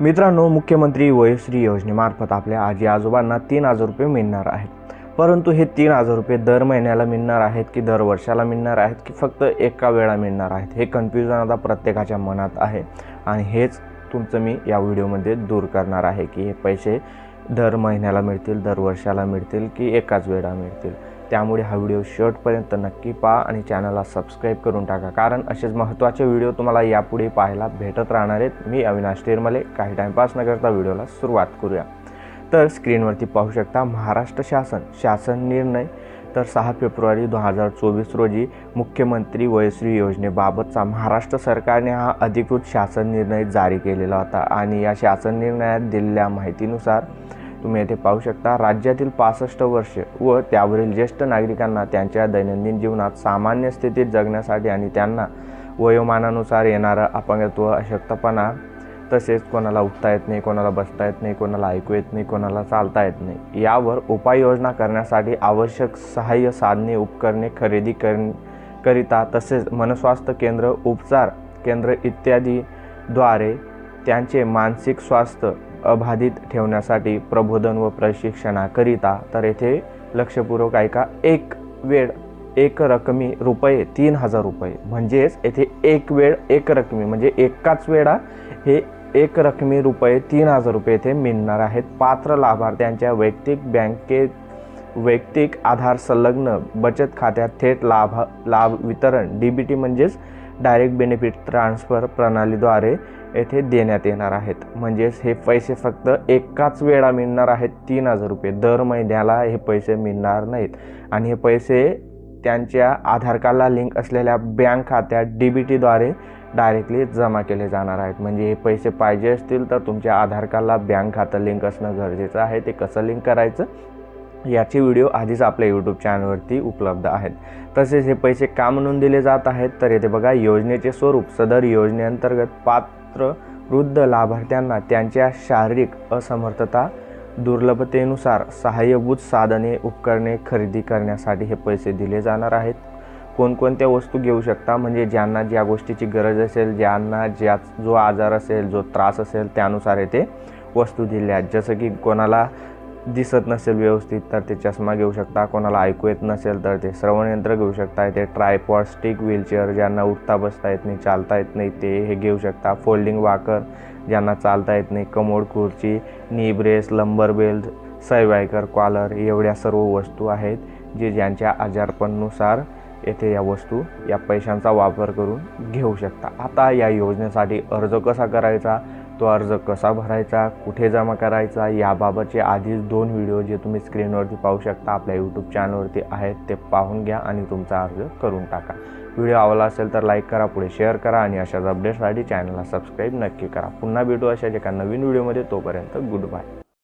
मित्रांनो मुख्यमंत्री वयश्री योजनेमार्फत आपल्या आजी आजोबांना तीन हजार रुपये मिळणार आहेत. परंतु हे तीन हजार रुपये दर महिन्याला मिळणार आहेत की दर वर्षाला मिळणार आहेत की फक्त एका वेळा मिळणार आहेत? हे कन्फ्युजन आता प्रत्येकाच्या मनात आहे. आणि हेच तुमचं मी या व्हिडिओमध्ये दूर करणार आहे की हे पैसे दर महिन्याला मिळतील दर वर्षाला मिळतील की एकाच वेळा मिळतील. त्यामुळे हा व्हिडिओ शेवटपर्यंत नक्की पहा आणि चॅनलला सबस्क्राईब करून टाका. कारण असेच महत्त्वाचे व्हिडिओ तुम्हाला यापुढे पाहायला भेटत राहणार आहेत. मी अविनाश टेरमले काही टाईमपास न करता व्हिडिओला सुरुवात करूया. तर स्क्रीनवरती पाहू शकता महाराष्ट्र शासन. शासन निर्णय. तर सहा फेब्रुवारी दोन हजार चोवीस रोजी मुख्यमंत्री वयश्री योजनेबाबतचा महाराष्ट्र सरकारने हा अधिकृत शासन निर्णय जारी केलेला होता. आणि या शासन निर्णयात दिलेल्या माहितीनुसार तुम्ही येथे पाहू शकता राज्यातील पासष्ट वर्ष व त्यावरील ज्येष्ठ नागरिकांना त्यांच्या दैनंदिन जीवनात सामान्य स्थितीत जगण्यासाठी आणि त्यांना वयोमानानुसार येणारं अपंगत्व अशक्तपणा तसेच कोणाला उठता येत नाही कोणाला बसता येत नाही कोणाला ऐकू येत नाही कोणाला चालता येत नाही यावर उपाययोजना करण्यासाठी आवश्यक सहाय्य साधने उपकरणे खरेदी कर करिता तसेच मनस्वास्थ्य केंद्र उपचार केंद्र इत्यादीद्वारे त्यांचे मानसिक स्वास्थ्य अबाधित ठेवण्यासाठी प्रबोधन व प्रशिक्षणाकरिता तर येथे लक्षपूर्वक ऐका एक वेळ एक रकमी रुपये तीन हजार रुपये. म्हणजेच येथे एक वेळ एक रकमी म्हणजे एकाच वेळा हे एक रकमी रुपये तीन हजार रुपये येथे मिळणार आहेत. पात्र लाभार्थ्यांच्या वैयक्तिक बँकेत वैयक्तिक आधार संलग्न बचत खात्यात थेट लाभ लाभ वितरण डी बी टी म्हणजेच डायरेक्ट बेनिफिट ट्रान्सफर प्रणालीद्वारे येथे देण्यात येणार आहेत. म्हणजेच हे पैसे फक्त एकाच वेळा मिळणार आहेत तीन हजार रुपये. दर महिन्याला हे पैसे मिळणार नाहीत. आणि हे पैसे त्यांच्या आधार कार्डला लिंक असलेल्या बँक खात्यात डी बी टीद्वारे डायरेक्टली जमा केले जाणार आहेत. म्हणजे हे पैसे पाहिजे असतील तर तुमच्या आधार कार्डला बँक खातं लिंक असणं गरजेचं आहे. ते कसं लिंक करायचं? याचे व्हिडिओ आधीच आपल्या यूट्यूब चॅनलवरती उपलब्ध आहेत. तसेच हे पैसे का म्हणून दिले जात आहेत? तर येथे बघा योजनेचे स्वरूप सदर योजनेअंतर्गत पात्र वृद्ध लाभार्थ्यांना त्यांच्या शारीरिक असमर्थता दुर्लभतेनुसार सहाय्यभूत साधने उपकरणे खरेदी करण्यासाठी हे पैसे दिले जाणार आहेत. कोणकोणत्या वस्तू घेऊ शकता? म्हणजे ज्यांना ज्या गोष्टीची गरज असेल ज्यांना ज्या जो आजार असेल जो त्रास असेल त्यानुसार येथे वस्तू दिल्या आहेत. जसं की कोणाला दिसत नसेल व्यवस्थित तर ते चष्मा घेऊ शकता. कोणाला ऐकू येत नसेल तर ते श्रवणयंत्र घेऊ शकता. ते ट्रायपॉड स्टिक व्हीलचेअर ज्यांना उठता बसता येत नाही चालता येत नाही ते हे घेऊ शकता. फोल्डिंग वाकर ज्यांना चालता येत नाही कमोड खुर्ची knee brace lumbar belt cervical collar एवढ्या सर्व वस्तू आहेत जे ज्यांच्या आजारपणानुसार येथे या वस्तू या पैशांचा वापर करून घेऊ शकता. आता या योजनेसाठी अर्ज कसा करायचा? तो अर्ज कसा भरायचा कुठे जमा करायचा याबाबतचे आधीच दोन व्हिडिओ जे तुम्ही स्क्रीनवरती पाहू शकता आपल्या यूट्यूब चॅनलवरती आहेत ते पाहून घ्या आणि तुमचा अर्ज करून टाका. व्हिडिओ आवडला असेल तर लाईक करा पुढे शेअर करा आणि अशाच अपडेट्ससाठी चॅनलला सबस्क्राईब नक्की करा. पुन्हा भेटू अशाच एका नवीन व्हिडिओमध्ये तोपर्यंत गुड बाय